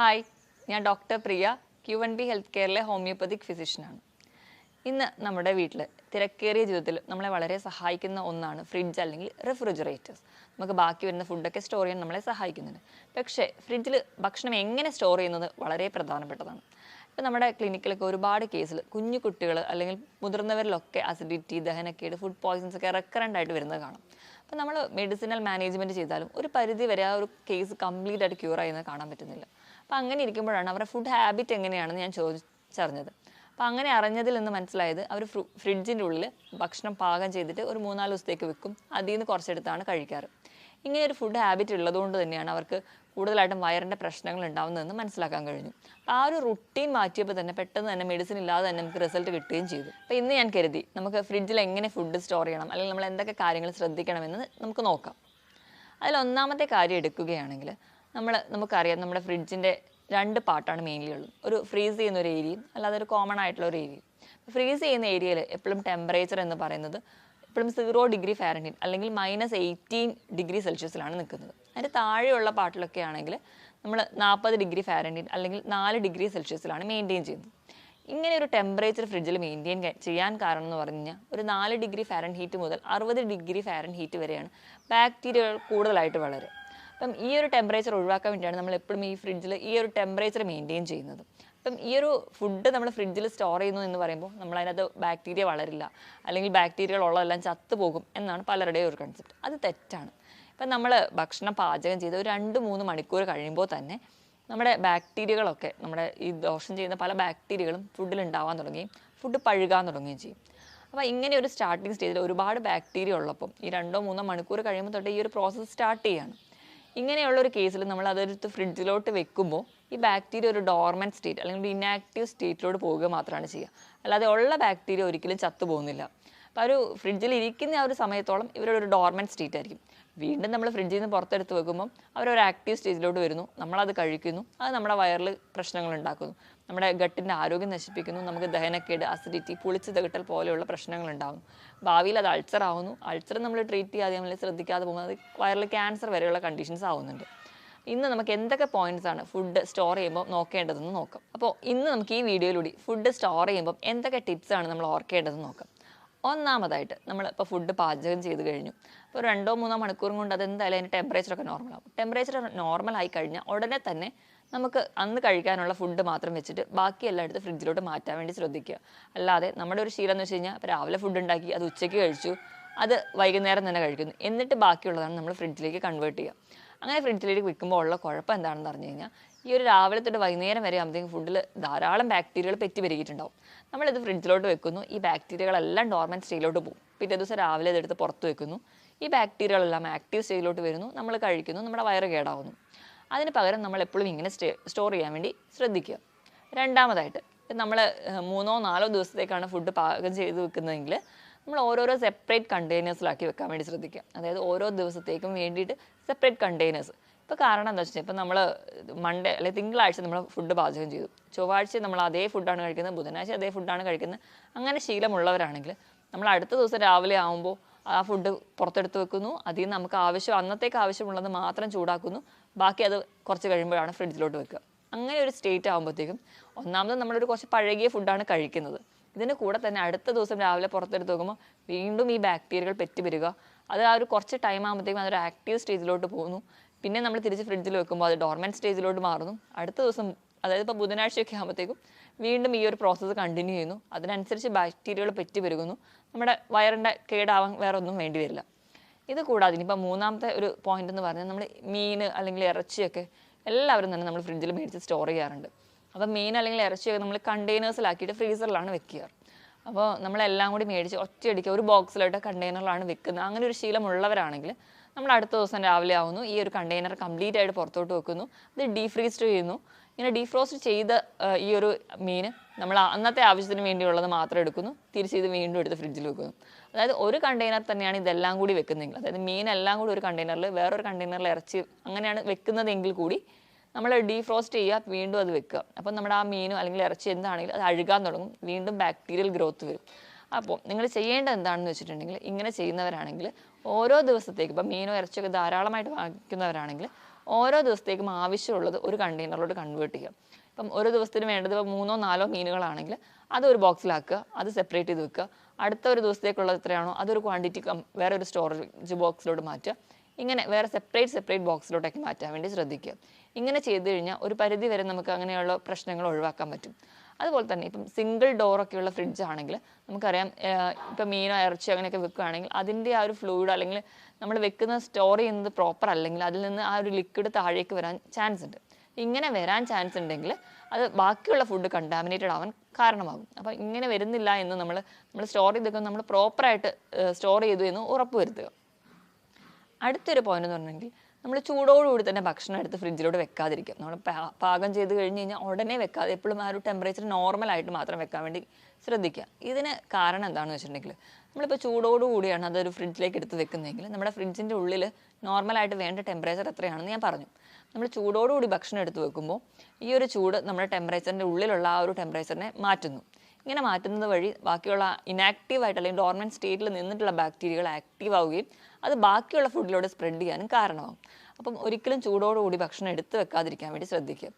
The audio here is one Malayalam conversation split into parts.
ഹായ് ഞാൻ doctor Priya Q N B health കെയറിലെ homoeopathic ഫിസിഷ്യനാണ് ഇന്ന് നമ്മുടെ വീട്ടിൽ തിരക്കേറിയ ജീവിതത്തിൽ നമ്മളെ വളരെ സഹായിക്കുന്ന ഒന്നാണ് ഫ്രിഡ്ജ് അല്ലെങ്കിൽ റെഫ്രിജറേറ്റേഴ്സ് നമുക്ക് ബാക്കി വരുന്ന ഫുഡൊക്കെ സ്റ്റോർ ചെയ്യാൻ നമ്മളെ സഹായിക്കുന്നുണ്ട്. പക്ഷേ ഫ്രിഡ്ജിൽ ഭക്ഷണം എങ്ങനെ സ്റ്റോർ ചെയ്യുന്നത് വളരെ പ്രധാനപ്പെട്ടതാണ്. ഇപ്പം നമ്മുടെ ക്ലിനിക്കിലൊക്കെ ഒരുപാട് കേസിൽ കുഞ്ഞു കുട്ടികൾ അല്ലെങ്കിൽ മുതിർന്നവരിലൊക്കെ അസിഡിറ്റി ദഹനക്കേട് ഫുഡ് പോയിസൺസ് ഒക്കെ റെക്കറന്റ് ആയിട്ട് വരുന്നത് കാണാം. അപ്പോൾ നമ്മൾ മെഡിസിനൽ മാനേജ്മെന്റ് ചെയ്താലും ഒരു പരിധി വരെ ആ ഒരു കേസ് കംപ്ലീറ്റ് ആയിട്ട് ക്യൂർ ചെയ്യുന്നത് കാണാൻ പറ്റുന്നില്ല. അപ്പം അങ്ങനെ ഇരിക്കുമ്പോഴാണ് അവരുടെ ഫുഡ് ഹാബിറ്റ് എങ്ങനെയാണെന്ന് ഞാൻ ചോദിച്ചറിഞ്ഞത്. അപ്പം അങ്ങനെ അറിഞ്ഞതിൽ നിന്ന് മനസ്സിലായത് അവർ ഫ്രിഡ്ജിന്റെ ഉള്ളിൽ ഭക്ഷണം പാകം ചെയ്തിട്ട് ഒരു മൂന്നാൽ ദിവസത്തേക്ക് വെക്കും. അതിൽ നിന്ന് കുറച്ചെടുത്താണ് കഴിക്കാറ്. ഇങ്ങനെ ഒരു ഫുഡ് ഹാബിറ്റ് ഉള്ളതുകൊണ്ട് തന്നെയാണ് അവർക്ക് കൂടുതലായിട്ടും വയറിന്റെ പ്രശ്നങ്ങൾ ഉണ്ടാവുന്നതെന്ന് മനസ്സിലാക്കാൻ കഴിഞ്ഞു. ആ ഒരു റുട്ടീൻ മാറ്റിയപ്പോൾ തന്നെ പെട്ടെന്ന് തന്നെ മെഡിസിൻ ഇല്ലാതെ തന്നെ നമുക്ക് റിസൾട്ട് കിട്ടുകയും ചെയ്തു. അപ്പോൾ ഇന്ന് ഞാൻ കരുതി നമുക്ക് ഫ്രിഡ്ജിൽ എങ്ങനെ ഫുഡ് സ്റ്റോർ ചെയ്യണം? അല്ലെങ്കിൽ നമ്മൾ എന്തൊക്കെ കാര്യങ്ങൾ ശ്രദ്ധിക്കണമെന്ന് നമുക്ക് നോക്കാം. അതിൽ ഒന്നാമത്തെ കാര്യം എടുക്കുകയാണെങ്കിൽ നമ്മൾ നമുക്കറിയാം നമ്മുടെ ഫ്രിഡ്ജിന്റെ രണ്ട് പാർട്ടാണ് മെയിൻലി ഉള്ളത്. ഒരു ഫ്രീസ് ചെയ്യുന്ന ഒരു ഏരിയയും അല്ലാതെ ഒരു കോമൺ ആയിട്ടുള്ള ഒരു ഏരിയയും ഫ്രീസ് ചെയ്യുന്ന ഏരിയയിൽ എപ്പോഴും ടെമ്പറേച്ചർ എന്ന് പറയുന്നത് എപ്പോഴും സീറോ ഡിഗ്രി ഫാരൻഹീറ്റ് അല്ലെങ്കിൽ മൈനസ് എയ്റ്റീൻ ഡിഗ്രി സെൽഷ്യസിലാണ് നിൽക്കുന്നത്. അതിന്റെ താഴെയുള്ള പാർട്ടിലൊക്കെ ആണെങ്കിൽ നമ്മൾ നാൽപ്പത് ഡിഗ്രി ഫാരൻഹീറ്റ് അല്ലെങ്കിൽ നാല് ഡിഗ്രി സെൽഷ്യസിലാണ് മെയിന്റെയിൻ ചെയ്യുന്നത്. ഇങ്ങനെ ഒരു ടെമ്പറേച്ചർ ഫ്രിഡ്ജിൽ മെയിന്റെയിൻ ചെയ്യാൻ കാരണം എന്ന് പറഞ്ഞു കഴിഞ്ഞാൽ ഒരു നാല് ഡിഗ്രി ഫാരൻ ഹീറ്റ് മുതൽ അറുപത് ഡിഗ്രി ഫാരൻ ഹീറ്റ് വരെയാണ് ബാക്ടീരിയകൾ കൂടുതലായിട്ട് വളരുക. അപ്പം ഈ ഒരു ടെമ്പറേച്ചർ ഒഴിവാക്കാൻ വേണ്ടിയാണ് നമ്മൾ എപ്പോഴും ഈ ഫ്രിഡ്ജിൽ ഈ ഒരു ടെമ്പറേച്ചർ മെയിന്റെയിൻ ചെയ്യുന്നത്. അപ്പം ഈ ഒരു ഫുഡ് നമ്മൾ ഫ്രിഡ്ജിൽ സ്റ്റോർ ചെയ്യുന്നു എന്ന് പറയുമ്പോൾ നമ്മൾ അതിനകത്ത് ബാക്ടീരിയ വളരില്ല. അല്ലെങ്കിൽ ബാക്ടീരിയകൾ ഉള്ളതെല്ലാം ചത്തുപോകും എന്നാണ് പലരുടെയും ഒരു കൺസെപ്റ്റ് അത് തെറ്റാണ്. ഇപ്പം നമ്മൾ ഭക്ഷണം പാചകം ചെയ്ത് ഒരു രണ്ട് മൂന്ന് മണിക്കൂർ കഴിയുമ്പോൾ തന്നെ നമ്മുടെ ബാക്ടീരിയകളൊക്കെ നമ്മുടെ ഈ ദോഷം ചെയ്യുന്ന പല ബാക്ടീരിയകളും ഫുഡിൽ ഉണ്ടാവാൻ തുടങ്ങുകയും ഫുഡ് പഴുകാൻ തുടങ്ങുകയും ചെയ്യും. അപ്പോൾ ഇങ്ങനെ ഒരു സ്റ്റാർട്ടിങ് സ്റ്റേജിൽ ഒരുപാട് ബാക്ടീരിയ ഉള്ളപ്പം ഈ രണ്ടോ മൂന്നോ മണിക്കൂർ കഴിയുമ്പോൾ തൊട്ട് ഈ ഒരു പ്രോസസ്സ് സ്റ്റാർട്ട് ചെയ്യാണ്. ഇങ്ങനെയുള്ള ഒരു കേസിൽ നമ്മൾ അതെടുത്ത് ഫ്രിഡ്ജിലോട്ട് വെക്കുമ്പോൾ ഈ ബാക്ടീരിയ ഒരു ഡോർമൻ സ്റ്റേറ്റ് അല്ലെങ്കിൽ ഒരു ഇനാക്റ്റീവ് സ്റ്റേറ്റിലോട്ട് പോവുക മാത്രമാണ് ചെയ്യുക. അല്ലാതെ ഉള്ള ബാക്ടീരിയ ഒരിക്കലും ചത്തു പോകുന്നില്ല. അപ്പോൾ ഒരു ഫ്രിഡ്ജിൽ ഇരിക്കുന്ന ആ ഒരു സമയത്തോളം ഇവരുടെ ഒരു ഡോർമൻ സ്റ്റേറ്റ് ആയിരിക്കും. വീണ്ടും നമ്മൾ ഫ്രിഡ്ജിൽ നിന്ന് പുറത്തെടുത്ത് വെക്കുമ്പോൾ അവർ ഒരു ആക്റ്റീവ് സ്റ്റേജിലോട്ട് വരുന്നു. നമ്മളത് കഴിക്കുന്നു. അത് നമ്മുടെ വയറിൽ പ്രശ്നങ്ങൾ ഉണ്ടാക്കുന്നു. നമ്മുടെ ഗട്ടിന്റെ ആരോഗ്യം നശിപ്പിക്കുന്നു. നമുക്ക് ദഹനക്കേട് അസിഡിറ്റി പുളിച്ച് തകട്ടൽ പോലെയുള്ള പ്രശ്നങ്ങൾ ഉണ്ടാകുന്നു. ഭാവിയിൽ അത് അൾസർ ആവുന്നു. അൾസർ നമ്മൾ ട്രീറ്റ് ചെയ്യാതെ നമ്മൾ ശ്രദ്ധിക്കാതെ പോകുമ്പോൾ അത് വയറിൽ ക്യാൻസർ വരെയുള്ള കണ്ടീഷൻസ് ആവുന്നുണ്ട്. ഇന്ന് നമുക്ക് എന്തൊക്കെ പോയിന്റ്സ് ആണ് ഫുഡ് സ്റ്റോർ ചെയ്യുമ്പോൾ നോക്കേണ്ടതെന്ന് നോക്കാം. അപ്പോൾ ഇന്ന് നമുക്ക് ഈ വീഡിയോയിലൂടെ ഫുഡ് സ്റ്റോർ ചെയ്യുമ്പോൾ എന്തൊക്കെ ടിപ്സ് ആണ് നമ്മൾ ഓർക്കേണ്ടതെന്ന് നോക്കാം. ഒന്നാമതായിട്ട് നമ്മൾ ഇപ്പോൾ ഫുഡ് പാചകം ചെയ്ത് കഴിഞ്ഞു. ഇപ്പോൾ രണ്ടോ മൂന്നോ മണിക്കൂറും കൊണ്ട് അത് എന്തായാലും അതിന്റെ ടെമ്പറേച്ചറൊക്കെ നോർമൽ ആവും. ടെമ്പറേച്ചർ നോർമൽ ആയി കഴിഞ്ഞാൽ ഉടനെ തന്നെ നമുക്ക് അന്ന് കഴിക്കാനുള്ള ഫുഡ് മാത്രം വെച്ചിട്ട് ബാക്കി എല്ലാം എടുത്ത് ഫ്രിഡ്ജിലോട്ട് മാറ്റാൻ വേണ്ടി ശ്രദ്ധിക്കുക. അല്ലാതെ നമ്മുടെ ഒരു ശീലം എന്ന് വെച്ച് കഴിഞ്ഞാൽ രാവിലെ ഫുഡ് ഉണ്ടാക്കി അത് ഉച്ചയ്ക്ക് കഴിച്ചു അത് വൈകുന്നേരം തന്നെ കഴിക്കുന്നു. എന്നിട്ട് ബാക്കിയുള്ളതാണ് നമ്മൾ ഫ്രിഡ്ജിലേക്ക് കൺവേർട്ട് ചെയ്യുക. അങ്ങനെ ഫ്രിഡ്ജിലേക്ക് വെക്കുമ്പോൾ ഉള്ള കുഴപ്പം എന്താണെന്ന് പറഞ്ഞു കഴിഞ്ഞാൽ ഈ ഒരു രാവിലെ തൊട്ട് വൈകുന്നേരം വരെ ആകുമ്പോഴത്തേക്കും ഫുഡിൽ ധാരാളം ബാക്ടീരിയകൾ പെറ്റി പെരുകിയിട്ടുണ്ടാവും നമ്മളിത് ഫ്രിഡ്ജിലോട്ട് വെക്കുന്നു. ഈ ബാക്ടീരിയകളെല്ലാം ഡോർമൻ സ്റ്റേജിലോട്ട് പോകും. പിറ്റേ ദിവസം രാവിലെ ഇതെടുത്ത് പുറത്ത് വെക്കുന്നു. ഈ ബാക്ടീരിയകളെല്ലാം ആക്റ്റീവ് സ്റ്റേജിലോട്ട് വരുന്നു. നമ്മൾ കഴിക്കുന്നു. നമ്മുടെ വയറ് കേടാവുന്നു. അതിന് പകരം നമ്മൾ എപ്പോഴും ഇങ്ങനെ സ്റ്റേ സ്റ്റോർ ചെയ്യാൻ വേണ്ടി ശ്രദ്ധിക്കുക. രണ്ടാമതായിട്ട് നമ്മൾ മൂന്നോ നാലോ ദിവസത്തേക്കാണ് ഫുഡ് പാകം ചെയ്ത് വെക്കുന്നതെങ്കിൽ നമ്മൾ ഓരോരോ സെപ്പറേറ്റ് കണ്ടെയ്നേഴ്സിലാക്കി വെക്കാൻ വേണ്ടി ശ്രദ്ധിക്കുക. അതായത് ഓരോ ദിവസത്തേക്കും വേണ്ടിയിട്ട് സെപ്പറേറ്റ് കണ്ടെയ്നേഴ്സ് ഇപ്പോൾ കാരണം എന്താ വെച്ചാൽ ഇപ്പോൾ നമ്മൾ മൺഡേ അല്ലെങ്കിൽ തിങ്കളാഴ്ച നമ്മൾ ഫുഡ് പാചകം ചെയ്തു. ചൊവ്വാഴ്ച നമ്മൾ അതേ ഫുഡാണ് കഴിക്കുന്നത് ബുധനാഴ്ച അതേ ഫുഡാണ് കഴിക്കുന്നത്. അങ്ങനെ ശീലമുള്ളവരാണെങ്കിൽ നമ്മൾ അടുത്ത ദിവസം രാവിലെ ആകുമ്പോൾ ആ ഫുഡ് പുറത്തെടുത്ത് വെക്കുന്നു. അതിൽ നിന്ന് നമുക്ക് ആവശ്യം അന്നത്തേക്ക് ആവശ്യമുള്ളത് മാത്രം ചൂടാക്കുന്നു. ബാക്കി അത് കുറച്ച് കഴിയുമ്പോഴാണ് ഫ്രിഡ്ജിലോട്ട് വെക്കുക. അങ്ങനെ ഒരു സ്റ്റേറ്റ് ആകുമ്പോഴത്തേക്കും ഒന്നാമത് നമ്മളൊരു കുറച്ച് പഴകിയ ഫുഡാണ് കഴിക്കുന്നത്. ഇതിന് കൂടെ തന്നെ അടുത്ത ദിവസം രാവിലെ പുറത്തെടുത്ത് വെക്കുമ്പോൾ വീണ്ടും ഈ ബാക്ടീരിയകൾ പെറ്റുവരിക അത് ആ ഒരു കുറച്ച് ടൈം ആകുമ്പോഴത്തേക്കും അതൊരു ആക്റ്റീവ് സ്റ്റേജിലോട്ട് പോകുന്നു. പിന്നെ നമ്മൾ തിരിച്ച് ഫ്രിഡ്ജിൽ വെക്കുമ്പോൾ അത് ഡോർമെന്റ് സ്റ്റേജിലോട്ട് മാറുന്നു. അടുത്ത ദിവസം അതായത് ഇപ്പോൾ ബുധനാഴ്ചയൊക്കെ ആകുമ്പോഴത്തേക്കും വീണ്ടും ഈ ഒരു പ്രോസസ്സ് കണ്ടിന്യൂ ചെയ്യുന്നു. അതിനനുസരിച്ച് ബാക്ടീരിയകൾ പെറ്റി പെരുകുന്നു. നമ്മുടെ വയറിന്റെ കേടാവാൻ വേറെ ഒന്നും വേണ്ടി വരില്ല. ഇത് കൂടാതെ ഇനിയിപ്പോൾ മൂന്നാമത്തെ ഒരു പോയിന്റ് എന്ന് പറഞ്ഞാൽ നമ്മൾ മീൻ അല്ലെങ്കിൽ ഇറച്ചിയൊക്കെ എല്ലാവരും തന്നെ നമ്മൾ ഫ്രിഡ്ജിൽ മേടിച്ച് സ്റ്റോർ ചെയ്യാറുണ്ട്. അപ്പോൾ മീൻ അല്ലെങ്കിൽ ഇറച്ചിയൊക്കെ നമ്മൾ കണ്ടെയ്നേഴ്സിലാക്കിയിട്ട് ഫ്രീസറിലാണ് വെക്കുക. അപ്പോൾ നമ്മളെല്ലാം കൂടി മേടിച്ച് ഒറ്റയടിക്ക് ഒരു ബോക്സിലോട്ട് കണ്ടെയ്നറിലാണ് വെക്കുന്നത്. അങ്ങനെ ഒരു ശീലമുള്ളവരാണെങ്കിൽ നമ്മൾ അടുത്ത ദിവസം രാവിലെ ആവുന്നു. ഈ ഒരു കണ്ടെയ്നർ കംപ്ലീറ്റ് ആയിട്ട് പുറത്തോട്ട് വെക്കുന്നു. ഇത് ഡീഫ്രീസ്റ്റ് ചെയ്യുന്നു. ഇങ്ങനെ ഡീഫ്രോസ്റ്റ് ചെയ്ത ഈ ഒരു മീൻ നമ്മൾ അന്നത്തെ ആവശ്യത്തിന് വേണ്ടിയുള്ളത് മാത്രം എടുക്കുന്നു. തിരിച്ച് ഇത് വീണ്ടും എടുത്ത് ഫ്രിഡ്ജിൽ വെക്കുന്നു. അതായത് ഒരു കണ്ടെയ്നർ തന്നെയാണ് ഇതെല്ലാം കൂടി വെക്കുന്നതെങ്കിൽ അതായത് മീൻ എല്ലാം കൂടി ഒരു കണ്ടെയ്നറിൽ വേറൊരു കണ്ടെയ്നറിൽ ഇറച്ചി അങ്ങനെയാണ് വെക്കുന്നതെങ്കിൽ കൂടി നമ്മൾ ഡീഫ്രോസ്റ്റ് ചെയ്യുക വീണ്ടും അത് വെക്കുക. അപ്പം നമ്മുടെ ആ മീനും അല്ലെങ്കിൽ ഇറച്ചി എന്താണെങ്കിലും അത് അഴുകാൻ തുടങ്ങും. വീണ്ടും ബാക്ടീരിയൽ ഗ്രോത്ത് വരും. അപ്പോൾ നിങ്ങൾ ചെയ്യേണ്ടത് എന്താണെന്ന് വെച്ചിട്ടുണ്ടെങ്കിൽ ഇങ്ങനെ ചെയ്യുന്നവരാണെങ്കിൽ ഓരോ ദിവസത്തേക്ക് ഇപ്പം മീനോ ഇറച്ചിയൊക്കെ ധാരാളമായിട്ട് വാങ്ങിക്കുന്നവരാണെങ്കിൽ ഓരോ ദിവസത്തേക്കും ആവശ്യമുള്ളത് ഒരു കണ്ടെയ്നറിലോട്ട് കൺവേർട്ട് ചെയ്യുക. ഇപ്പം ഒരു ദിവസത്തിന് വേണ്ടത് ഇപ്പം മൂന്നോ നാലോ മീനുകളാണെങ്കിൽ അത് ഒരു ബോക്സിലാക്കുക അത് സെപ്പറേറ്റ് ചെയ്ത് വെക്കുക. അടുത്ത ഒരു ദിവസത്തേക്കുള്ളത് എത്രയാണോ അതൊരു ക്വാണ്ടിറ്റി വേറെ ഒരു സ്റ്റോറേജ് ബോക്സിലോട്ട് മാറ്റുക. ഇങ്ങനെ വേറെ സെപ്പറേറ്റ് സെപ്പറേറ്റ് ബോക്സിലോട്ടൊക്കെ മാറ്റാൻ വേണ്ടി ശ്രദ്ധിക്കുക. ഇങ്ങനെ ചെയ്തു കഴിഞ്ഞാൽ ഒരു പരിധി വരെ നമുക്ക് അങ്ങനെയുള്ള പ്രശ്നങ്ങൾ ഒഴിവാക്കാൻ പറ്റും. അതുപോലെ തന്നെ ഇപ്പം സിംഗിൾ ഡോറൊക്കെയുള്ള ഫ്രിഡ്ജ് ആണെങ്കിൽ നമുക്കറിയാം ഇപ്പം മീനോ ഇറച്ചി അങ്ങനെയൊക്കെ വെക്കുകയാണെങ്കിൽ അതിന്റെ ആ ഒരു ഫ്ലൂയിഡ് അല്ലെങ്കിൽ നമ്മൾ വെക്കുന്ന സ്റ്റോർ ചെയ്യുന്നത് പ്രോപ്പർ അല്ലെങ്കിൽ അതിൽ നിന്ന് ആ ഒരു ലിക്വിഡ് താഴേക്ക് വരാൻ ചാൻസ് ഉണ്ട്. ഇങ്ങനെ വരാൻ ചാൻസ് ഉണ്ടെങ്കിൽ അത് ബാക്കിയുള്ള ഫുഡ് കണ്ടാമിനേറ്റഡ് ആവാൻ കാരണമാകും. അപ്പോൾ ഇങ്ങനെ വരുന്നില്ല എന്ന് നമ്മൾ നമ്മൾ സ്റ്റോർ ചെയ്തൊക്കെ നമ്മൾ പ്രോപ്പറായിട്ട് സ്റ്റോർ ചെയ്തു എന്ന് ഉറപ്പ് വരുത്തുക. അടുത്തൊരു പോയിന്റ് എന്ന് പറഞ്ഞെങ്കിൽ നമ്മൾ ചൂടോടുകൂടി തന്നെ ഭക്ഷണം എടുത്ത് ഫ്രിഡ്ജിലോട്ട് വെക്കാതിരിക്കും. നമ്മൾ പാകം ചെയ്ത് കഴിഞ്ഞ് കഴിഞ്ഞാൽ ഉടനെ വെക്കാതെ എപ്പോഴും ആ ഒരു ടെമ്പറേച്ചർ നോർമൽ ആയിട്ട് മാത്രം വെക്കാൻ വേണ്ടി ശ്രദ്ധിക്കുക. ഇതിന് കാരണം എന്താണെന്ന് വെച്ചിട്ടുണ്ടെങ്കിൽ നമ്മളിപ്പോൾ ചൂടോടുകൂടിയാണ് അതൊരു ഫ്രിഡ്ജിലേക്ക് എടുത്ത് വെക്കുന്നതെങ്കിൽ നമ്മുടെ ഫ്രിഡ്ജിന്റെ ഉള്ളിൽ നോർമലായിട്ട് വേണ്ട ടെമ്പറേച്ചർ എത്രയാണെന്ന് ഞാൻ പറഞ്ഞു. നമ്മൾ ചൂടോടുകൂടി ഭക്ഷണം എടുത്ത് വെക്കുമ്പോൾ ഈ ഒരു ചൂട് നമ്മുടെ ടെമ്പറേച്ചറിന്റെ ഉള്ളിലുള്ള ആ ഒരു ടെമ്പറേച്ചറിനെ മാറ്റുന്നു. ഇങ്ങനെ മാറ്റുന്നത് വഴി ബാക്കിയുള്ള ഇനാക്റ്റീവ് ആയിട്ട് അല്ലെങ്കിൽ ഡോർമെന്റ് സ്റ്റേറ്റിൽ നിന്നിട്ടുള്ള ബാക്ടീരിയകൾ ആക്റ്റീവ് ആവുകയും അത് ബാക്കിയുള്ള ഫുഡിലൂടെ സ്പ്രെഡ് ചെയ്യാനും കാരണമാകും അപ്പം ഒരിക്കലും ചൂടോടുകൂടി ഭക്ഷണം എടുത്ത് വെക്കാതിരിക്കാൻ വേണ്ടി ശ്രദ്ധിക്കുക.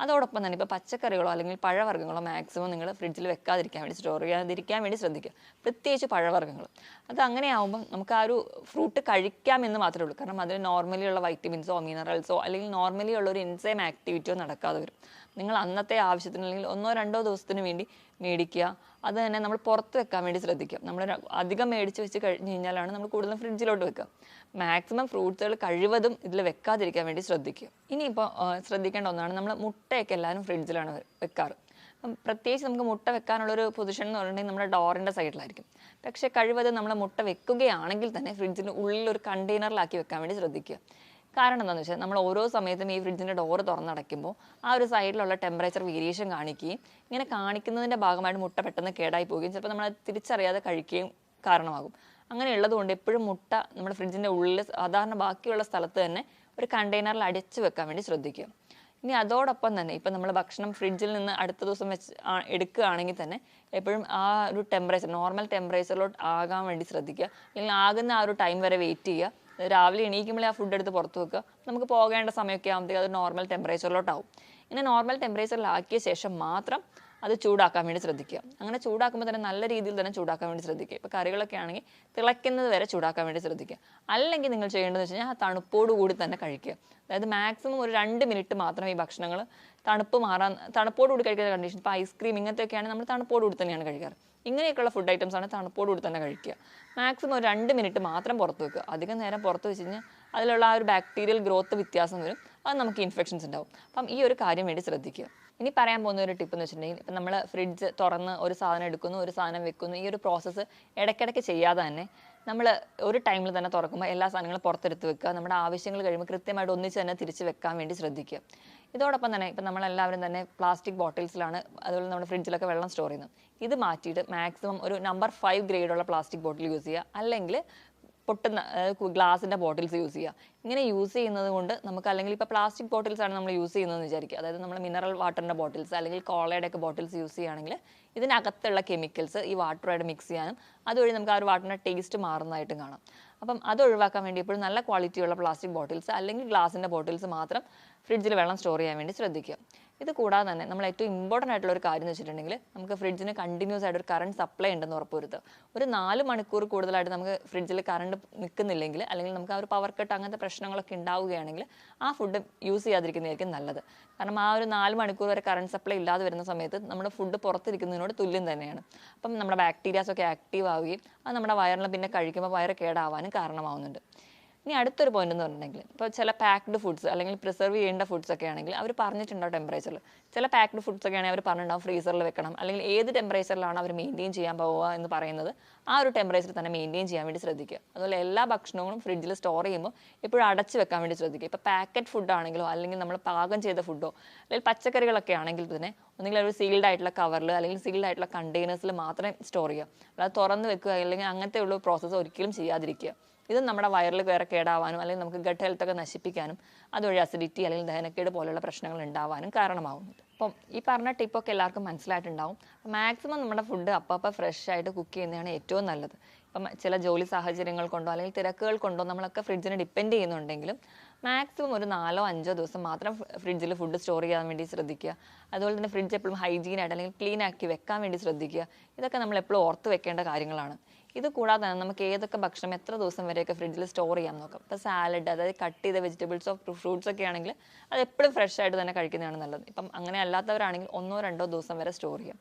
അതോടൊപ്പം തന്നെ ഇപ്പോൾ പച്ചക്കറികളോ അല്ലെങ്കിൽ പഴവർഗങ്ങളോ മാക്സിമം നിങ്ങൾ ഫ്രിഡ്ജിൽ വെക്കാതിരിക്കാൻ വേണ്ടി സ്റ്റോർ ചെയ്യാതിരിക്കാൻ വേണ്ടി ശ്രദ്ധിക്കുക. പ്രത്യേകിച്ച് പഴവർഗങ്ങൾ. അത് അങ്ങനെ ആവുമ്പം നമുക്ക് ആ ഒരു ഫ്രൂട്ട് കഴിക്കാം എന്ന് മാത്രമേ ഉള്ളൂ. കാരണം അതിൽ നോർമലി ഉള്ള വൈറ്റമിൻസോ മിനറൽസോ അല്ലെങ്കിൽ നോർമലി ഉള്ള ഒരു ഇൻസൈം ആക്ടിവിറ്റിയോ നടക്കാതെ വരും. നിങ്ങൾ അന്നത്തെ ആവശ്യത്തിന് അല്ലെങ്കിൽ ഒന്നോ രണ്ടോ ദിവസത്തിന് വേണ്ടി മേടിക്കുക. അത് തന്നെ നമ്മൾ പുറത്ത് വെക്കാൻ വേണ്ടി ശ്രദ്ധിക്കുക നമ്മൾ അധികം മേടിച്ച് വെച്ച് കഴിഞ്ഞ് കഴിഞ്ഞാലാണ് നമ്മൾ കൂടുതലും ഫ്രിഡ്ജിലോട്ട് വെക്കുക. മാക്സിമം ഫ്രൂട്ട്സുകൾ കഴിവതും ഇതിൽ വെക്കാതിരിക്കാൻ വേണ്ടി ശ്രദ്ധിക്കുക ഇനിയിപ്പോൾ ശ്രദ്ധിക്കേണ്ട ഒന്നാണ് നമ്മൾ മുട്ടയൊക്കെ എല്ലാവരും ഫ്രിഡ്ജിലാണ് വെക്കാറ്. പ്രത്യേകിച്ച് നമുക്ക് മുട്ട വെക്കാനുള്ളൊരു പൊസിഷൻ എന്ന് പറഞ്ഞിട്ടുണ്ടെങ്കിൽ നമ്മുടെ ഡോറിന്റെ സൈഡിലായിരിക്കും. പക്ഷേ കഴിവതും നമ്മൾ മുട്ട വെക്കുകയാണെങ്കിൽ തന്നെ ഫ്രിഡ്ജിന്റെ ഉള്ളിൽ ഒരു കണ്ടെയ്നറിലാക്കി വെക്കാൻ വേണ്ടി ശ്രദ്ധിക്കുക. കാരണം എന്താണെന്ന് വെച്ചാൽ നമ്മൾ ഓരോ സമയത്തും ഈ ഫ്രിഡ്ജിന്റെ ഡോറ് തുറന്നടയ്ക്കുമ്പോൾ ആ ഒരു സൈഡിലുള്ള ടെമ്പറേച്ചർ വേരിയേഷൻ കാണിക്കുകയും ഇങ്ങനെ കാണിക്കുന്നതിന്റെ ഭാഗമായിട്ട് മുട്ട പെട്ടെന്ന് കേടായി പോവുകയും ചിലപ്പോൾ നമ്മൾ തിരിച്ചറിയാതെ കഴിക്കുകയും കാരണമാകും. അങ്ങനെയുള്ളത് കൊണ്ട് എപ്പോഴും മുട്ട നമ്മുടെ ഫ്രിഡ്ജിന്റെ ഉള്ളിൽ സാധാരണ ബാക്കിയുള്ള സ്ഥലത്ത് തന്നെ ഒരു കണ്ടെയ്നറിൽ അടച്ചു വെക്കാൻ വേണ്ടി ശ്രദ്ധിക്കുക. ഇനി അതോടൊപ്പം തന്നെ ഇപ്പം നമ്മൾ ഭക്ഷണം ഫ്രിഡ്ജിൽ നിന്ന് അടുത്ത ദിവസം വെച്ച് എടുക്കുകയാണെങ്കിൽ തന്നെ എപ്പോഴും ആ ഒരു ടെമ്പറേച്ചർ നോർമൽ ടെമ്പറേച്ചറിലോട്ട് ആകാൻ വേണ്ടി ശ്രദ്ധിക്കുക. അല്ലെങ്കിൽ ആകുന്ന ആ ഒരു ടൈം വരെ വെയിറ്റ് ചെയ്യുക. രാവിലെ എണീക്കുമ്പോൾ ആ ഫുഡ് എടുത്ത് പുറത്ത് വെക്കുക. നമുക്ക് പോകേണ്ട സമയമൊക്കെ ആകുമ്പോഴത്തേക്ക് അത് നോർമൽ ടെമ്പറേച്ചറിലോട്ടാവും ഇങ്ങനെ നോർമൽ ടെമ്പറേച്ചറിലാക്കിയ ശേഷം മാത്രം അത് ചൂടാക്കാൻ വേണ്ടി ശ്രദ്ധിക്കുക. അങ്ങനെ ചൂടാക്കുമ്പോൾ തന്നെ നല്ല രീതിയിൽ തന്നെ ചൂടാക്കാൻ വേണ്ടി ശ്രദ്ധിക്കുക. ഇപ്പോൾ കറികളൊക്കെ ആണെങ്കിൽ തിളയ്ക്കുന്നത് വരെ ചൂടാക്കാൻ വേണ്ടി ശ്രദ്ധിക്കുക. അല്ലെങ്കിൽ നിങ്ങൾ ചെയ്യേണ്ടതെന്ന് വെച്ച് കഴിഞ്ഞാൽ ആ തണുപ്പോട് കൂടി തന്നെ കഴിക്കുക. അതായത് മാക്സിമം ഒരു രണ്ട് മിനിറ്റ് മാത്രം ഈ ഭക്ഷണങ്ങൾ തണുപ്പ് മാറാൻ തണുപ്പോട് കൂടി കഴിക്കുന്ന കണ്ടീഷൻ ഇപ്പോൾ ഐസ്ക്രീം ഇങ്ങനത്തെയൊക്കെയാണെങ്കിൽ നമ്മൾ തണുപ്പോട് കൂടി തന്നെയാണ് കഴിക്കാറ്. ഇങ്ങനെയൊക്കെയുള്ള ഫുഡ് ഐറ്റംസ് ആണ് തണുപ്പോട് കൂടി തന്നെ കഴിക്കുക. മാക്സിമം ഒരു രണ്ട് മിനിറ്റ് മാത്രം പുറത്ത് വെക്കുക. അധികം നേരം പുറത്ത് വെച്ച് കഴിഞ്ഞാൽ അതിലുള്ള ആ ഒരു ബാക്ടീരിയൽ ഗ്രോത്ത് വ്യത്യാസം വരും. അത് നമുക്ക് ഇൻഫെക്ഷൻസ് ഉണ്ടാവും. അപ്പം ഈ ഒരു കാര്യം വേണ്ടി ശ്രദ്ധിക്കുക. ഇനി പറയാൻ പോകുന്ന ഒരു ടിപ്പ് എന്ന് വെച്ചിട്ടുണ്ടെങ്കിൽ ഇപ്പം നമ്മൾ ഫ്രിഡ്ജ് തുറന്ന് ഒരു സാധനം എടുക്കുന്നു ഒരു സാധനം വെക്കുന്നു ഈ ഒരു പ്രോസസ്സ് ഇടയ്ക്കിടയ്ക്ക് ചെയ്യാതെ തന്നെ നമ്മൾ ഒരു ടൈമിൽ തന്നെ തുറക്കുമ്പോൾ എല്ലാ സാധനങ്ങളും പുറത്തെടുത്ത് വെക്കുക. നമ്മുടെ ആവശ്യങ്ങൾ കഴിയുമ്പോൾ കൃത്യമായിട്ട് ഒന്നിച്ച് തന്നെ തിരിച്ച് വെക്കാൻ വേണ്ടി ശ്രദ്ധിക്കുക. ഇതോടൊപ്പം തന്നെ ഇപ്പം നമ്മളെല്ലാവരും തന്നെ പ്ലാസ്റ്റിക് ബോട്ടിൽസിലാണ് അതുപോലെ നമ്മുടെ ഫ്രിഡ്ജിലൊക്കെ വെള്ളം സ്റ്റോർ ചെയ്യുന്നത്. ഇത് മാറ്റിയിട്ട് മാക്സിമം ഒരു നമ്പർ ഫൈവ് ഗ്രേഡുള്ള പ്ലാസ്റ്റിക് ബോട്ടിൽ യൂസ് ചെയ്യുക. അല്ലെങ്കിൽ പൊട്ടുന്ന ഗ്ലാസിന്റെ ബോട്ടിൽസ് യൂസ് ചെയ്യുക. ഇങ്ങനെ യൂസ് ചെയ്യുന്നത് കൊണ്ട് നമുക്ക് അല്ലെങ്കിൽ ഇപ്പോൾ പ്ലാസ്റ്റിക് ബോട്ടിൽസ് ആണ് നമ്മൾ യൂസ് ചെയ്യുന്നതെന്ന് വിചാരിക്കുക. അതായത് നമ്മൾ മിനറൽ വാട്ടറിന്റെ ബോട്ടിൽസ് അല്ലെങ്കിൽ കോളയുടെ ഒക്കെ ബോട്ടിൽസ് യൂസ് ചെയ്യുകയാണെങ്കിൽ ഇതിനകത്തുള്ള കെമിക്കൽസ് ഈ വാട്ടറുമായിട്ട് മിക്സ് ചെയ്യാനും അതുവഴി നമുക്ക് ആ ഒരു വാട്ടറിന്റെ ടേസ്റ്റ് മാറുന്നതായിട്ടും കാണാം. അപ്പം അത് ഒഴിവാക്കാൻ വേണ്ടി എപ്പോഴും നല്ല ക്വാളിറ്റിയുള്ള പ്ലാസ്റ്റിക് ബോട്ടിൽസ് അല്ലെങ്കിൽ ഗ്ലാസിന്റെ ബോട്ടിൽസ് മാത്രം ഫ്രിഡ്ജിൽ വെള്ളം സ്റ്റോർ ചെയ്യാൻ വേണ്ടി ശ്രദ്ധിക്കുക. ഇത് കൂടാതെ തന്നെ നമ്മൾ ഏറ്റവും ഇമ്പോർട്ടന്റ് ആയിട്ടുള്ള ഒരു കാര്യം എന്ന് വെച്ചിട്ടുണ്ടെങ്കിൽ നമുക്ക് ഫ്രിഡ്ജിന് കണ്ടിന്യൂസ് ആയിട്ട് ഒരു കറണ്ട് സപ്ലൈ ഉണ്ടെന്ന് ഉറപ്പുവരുത്തുക. ഒരു നാല് മണിക്കൂർ കൂടുതലായിട്ട് നമുക്ക് ഫ്രിഡ്ജിൽ കറണ്ട് നിൽക്കുന്നില്ലെങ്കിൽ അല്ലെങ്കിൽ നമുക്ക് ആ ഒരു പവർ കട്ട് അങ്ങനത്തെ പ്രശ്നങ്ങളൊക്കെ ഉണ്ടാവുകയാണെങ്കിൽ ആ ഫുഡ് യൂസ് ചെയ്യാതിരിക്കുന്നതായിരിക്കും നല്ലത്. കാരണം ആ ഒരു നാല് മണിക്കൂർ വരെ കറണ്ട് സപ്ലൈ ഇല്ലാതെ വരുന്ന സമയത്ത് നമ്മുടെ ഫുഡ് പുറത്തിരിക്കുന്നതിനോട് തുല്യം തന്നെയാണ്. അപ്പം നമ്മുടെ ബാക്ടീരിയാസ് ഒക്കെ ആക്റ്റീവ് ആവുകയും അത് നമ്മുടെ വയറിൽ പിന്നെ കഴിക്കുമ്പോൾ വയറ് കേടാവാനും കാരണമാവുന്നുണ്ട്. ഇനി അടുത്തൊരു പോയിന്റ് എന്ന് പറഞ്ഞിട്ടുണ്ടെങ്കിൽ ഇപ്പോൾ ചില പാക്ക്ഡ് ഫുഡ്സ് അല്ലെങ്കിൽ പ്രിസർവ് ചെയ്യേണ്ട ഫുഡ്സ് ഒക്കെ ആണെങ്കിൽ അവർ പറഞ്ഞിട്ടുണ്ടാവും ടെമ്പറേച്ചറിൽ ചില പാക്ക്ഡ് ഫുഡ്സ് ഒക്കെ ആണെങ്കിൽ അവർ പറഞ്ഞിട്ടുണ്ടാവും ഫ്രീസറിൽ വെക്കണം. അല്ലെങ്കിൽ ഏത് ടെമ്പറേച്ചറിലാണ് അവർ മെയിന്റെയിൻ ചെയ്യാൻ പോവുക എന്ന് പറയുന്നത് ആ ഒരു ടെമ്പറേച്ചർ തന്നെ മെയിന്റെയിൻ ചെയ്യാൻ വേണ്ടി ശ്രദ്ധിക്കുക. അതുപോലെ എല്ലാ ഭക്ഷണങ്ങളും ഫ്രിഡ്ജിൽ സ്റ്റോർ ചെയ്യുമ്പോൾ എപ്പോഴും അടച്ച് വെക്കാൻ വേണ്ടി ശ്രദ്ധിക്കുക. ഇപ്പോൾ പാക്കറ്റ് ഫുഡ് ആണെങ്കിലോ അല്ലെങ്കിൽ നമ്മൾ പാകം ചെയ്ത ഫുഡോ അല്ലെങ്കിൽ പച്ചക്കറികളൊക്കെ ആണെങ്കിൽ തന്നെ ഒന്നുകിൽ ഒരു സീൽഡ് ആയിട്ടുള്ള കവറിൽ അല്ലെങ്കിൽ സീൽഡ് ആയിട്ടുള്ള കണ്ടെയ്നേഴ്സിൽ മാത്രമേ സ്റ്റോർ ചെയ്യുക. അല്ലാതെ തുറന്ന് വെക്കുക അല്ലെങ്കിൽ അങ്ങനത്തെ ഉള്ള പ്രോസസ്സ് ഒരിക്കലും ചെയ്യാതിരിക്കുക. ഇത് നമ്മുടെ വയറിൽ വേറെ കേടാവാനും അല്ലെങ്കിൽ നമുക്ക് ഗട്ട് ഹെൽത്തൊക്കെ നശിപ്പിക്കാനും അതുവഴി അസിഡിറ്റി അല്ലെങ്കിൽ ദഹനക്കേട് പോലുള്ള പ്രശ്നങ്ങൾ ഉണ്ടാവാനും കാരണമാകുന്നുണ്ട് അപ്പം ഈ പറഞ്ഞ ടിപ്പൊക്കെ എല്ലാവർക്കും മനസ്സിലായിട്ടുണ്ടാവും. മാക്സിമം നമ്മുടെ ഫുഡ് അപ്പം ഫ്രഷ് ആയിട്ട് കുക്ക് ചെയ്യുന്നതാണ് ഏറ്റവും നല്ലത്. ഇപ്പം ചില ജോലി സാഹചര്യങ്ങൾ കൊണ്ടോ അല്ലെങ്കിൽ തിരക്കുകൾ കൊണ്ടോ നമ്മളൊക്കെ ഫ്രിഡ്ജിനെ ഡിപ്പെൻഡ് ചെയ്യുന്നുണ്ടെങ്കിലും മാക്സിമം ഒരു നാലോ അഞ്ചോ ദിവസം മാത്രം ഫ്രിഡ്ജിൽ ഫുഡ് സ്റ്റോർ ചെയ്യാൻ വേണ്ടി ശ്രദ്ധിക്കുക. അതുപോലെ തന്നെ ഫ്രിഡ്ജ് എപ്പോഴും ഹൈജീൻ ആയിട്ട് അല്ലെങ്കിൽ ക്ലീൻ ആക്കി വെക്കാൻ വേണ്ടി ശ്രദ്ധിക്കുക. ഇതൊക്കെ നമ്മൾ എപ്പോഴും ഓർത്ത് വെക്കേണ്ട കാര്യങ്ങളാണ്. ഇത് കൂടാതെ തന്നെ നമുക്ക് ഏതൊക്കെ ഭക്ഷണം എത്ര ദിവസം വരെയൊക്കെ ഫ്രിഡ്ജിൽ സ്റ്റോർ ചെയ്യാൻ നോക്കാം. ഇപ്പോൾ സാലഡ് അതായത് കട്ട് ചെയ്ത വെജിറ്റബിൾസോ ഫ്രൂട്ട്സ് ഒക്കെ ആണെങ്കിൽ അത് എപ്പോഴും ഫ്രഷ് ആയിട്ട് തന്നെ കഴിക്കുന്നതാണ് നല്ലത്. ഇപ്പം അങ്ങനെ അല്ലാത്തവരാണെങ്കിൽ ഒന്നോ രണ്ടോ ദിവസം വരെ സ്റ്റോർ ചെയ്യാം.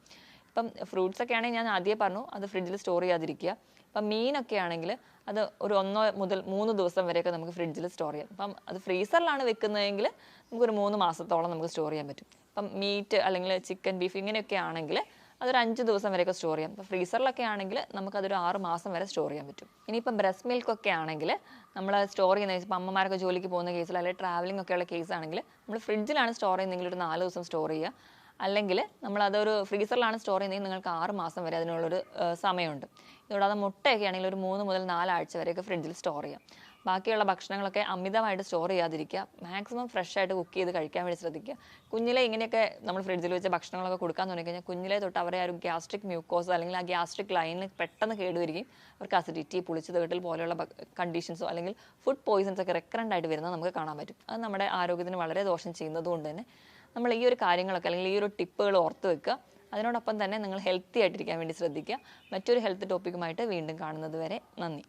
ഇപ്പം ഫ്രൂട്ട്സ് ഒക്കെ ആണെങ്കിൽ ഞാൻ ആദ്യം പറഞ്ഞു അത് ഫ്രിഡ്ജിൽ സ്റ്റോർ ചെയ്യാതിരിക്കുക. ഇപ്പം മീനൊക്കെ ആണെങ്കിൽ അത് ഒരു ഒന്നോ മുതൽ മൂന്ന് ദിവസം വരെയൊക്കെ നമുക്ക് ഫ്രിഡ്ജിൽ സ്റ്റോർ ചെയ്യാം. അപ്പം അത് ഫ്രീസറിലാണ് വെക്കുന്നതെങ്കിൽ നമുക്കൊരു മൂന്ന് മാസത്തോളം നമുക്ക് സ്റ്റോർ ചെയ്യാൻ പറ്റും. ഇപ്പം മീറ്റ് അല്ലെങ്കിൽ ചിക്കൻ ബീഫ് ഇങ്ങനെയൊക്കെ ആണെങ്കിൽ അതൊരു അഞ്ച് ദിവസം വരെയൊക്കെ സ്റ്റോർ ചെയ്യാം. ഇപ്പോൾ ഫ്രീസറിലൊക്കെ ആണെങ്കിൽ നമുക്കതൊരു ആറ് മാസം വരെ സ്റ്റോർ ചെയ്യാൻ പറ്റും. ഇനിയിപ്പം ബ്രസ്റ്റ് മിൽക്കൊക്കെ ആണെങ്കിൽ നമ്മൾ സ്റ്റോർ ചെയ്യുന്ന ഇപ്പം അമ്മമാരൊക്കെ ജോലിക്ക് പോകുന്ന കേസിൽ അല്ലെങ്കിൽ ട്രാവലിംഗ് ഒക്കെയുള്ള കേസ് ആണെങ്കിൽ നമ്മൾ ഫ്രിഡ്ജിലാണ് സ്റ്റോർ ചെയ്യുന്നതെങ്കിൽ ഒരു നാല് ദിവസം സ്റ്റോർ ചെയ്യുക. അല്ലെങ്കിൽ നമ്മൾ അതൊരു ഫ്രീസറിലാണ് സ്റ്റോർ ചെയ്യുന്നതെങ്കിൽ നിങ്ങൾക്ക് ആറ് മാസം വരെ അതിനുള്ളൊരു സമയമുണ്ട്. ഇതുകൂടാതെ മുട്ടയൊക്കെ ആണെങ്കിൽ ഒരു മൂന്ന് മുതൽ നാലാഴ്ച വരെയൊക്കെ ഫ്രിഡ്ജിൽ സ്റ്റോർ ചെയ്യാം. ബാക്കിയുള്ള ഭക്ഷണങ്ങളൊക്കെ അമിതമായിട്ട് സ്റ്റോർ ചെയ്യാതിരിക്കുക. മാക്സിമം ഫ്രഷ് ആയിട്ട് കുക്ക് ചെയ്ത് കഴിക്കാൻ വേണ്ടി ശ്രദ്ധിക്കുക. കുഞ്ഞിലെ ഇങ്ങനെയൊക്കെ നമ്മൾ ഫ്രിഡ്ജിൽ വെച്ച ഭക്ഷണങ്ങളൊക്കെ കൊടുക്കാൻ തുടങ്ങി കഴിഞ്ഞാൽ കുഞ്ഞിലെ തൊട്ട് അവരെ ആ ഒരു ഗ്യാസ്ട്രിക് മ്യൂക്കോസ് അല്ലെങ്കിൽ ആ ഗ്യാസ്ട്രിക് ലൈനിൽ പെട്ടെന്ന് കേടുവരികയും അവർക്ക് അസിഡിറ്റി പുളിച്ചു തേട്ടൽ പോലെയുള്ള കണ്ടീഷൻസോ അല്ലെങ്കിൽ ഫുഡ് പോയിസൺസ് ഒക്കെ റെക്കറന്റ് ആയിട്ട് വരുന്നത് നമുക്ക് കാണാൻ പറ്റും. അത് നമ്മുടെ ആരോഗ്യത്തിന് വളരെ ദോഷം ചെയ്യുന്നതുകൊണ്ട് തന്നെ നമ്മൾ ഈ ഒരു കാര്യങ്ങളൊക്കെ അല്ലെങ്കിൽ ഈ ഒരു ടിപ്പുകൾ ഓർത്ത് വെക്കുക. അതിനോടൊപ്പം തന്നെ നിങ്ങൾ ഹെൽത്തി ആയിട്ടിരിക്കാൻ വേണ്ടി ശ്രദ്ധിക്കുക. മറ്റൊരു ഹെൽത്ത് ടോപ്പിക്കുമായിട്ട് വീണ്ടും കാണുന്നത് വരെ നന്ദി.